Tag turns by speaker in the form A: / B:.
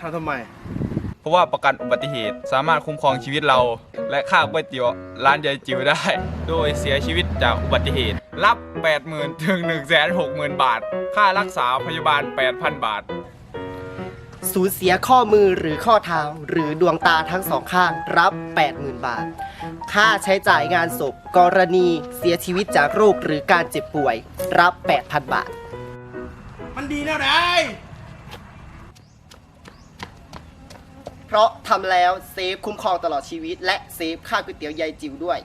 A: ทำทำไม
B: เพราะว่าประกันอุบัติเหตุสามารถคุ้มครองชีวิตเรา และค่าก๋วยเตี๋ยวร้านยายจิ๋วได้ โดยเสียชีวิตจากอุบัติเหตุ รับ 80,000ถึง160,000 บาท ค่ารักษาพยาบาล 8,000 บาท
C: สูญเสียข้อมือหรือข้อเท้าหรือดวงตาทั้งสองข้างรับ 80,000 บาท ค่าใช้จ่ายงานศพ กรณีเสียชีวิตจากโรคหรือการเจ็บป่วย รับ 8,000 บาท
A: มันดีแล้วได
C: เพราะทำแล้วเซฟคุ้มครองตลอดชีวิต และเซฟค่าก๋วยเตี๋ยวยายจิ๋วด้วย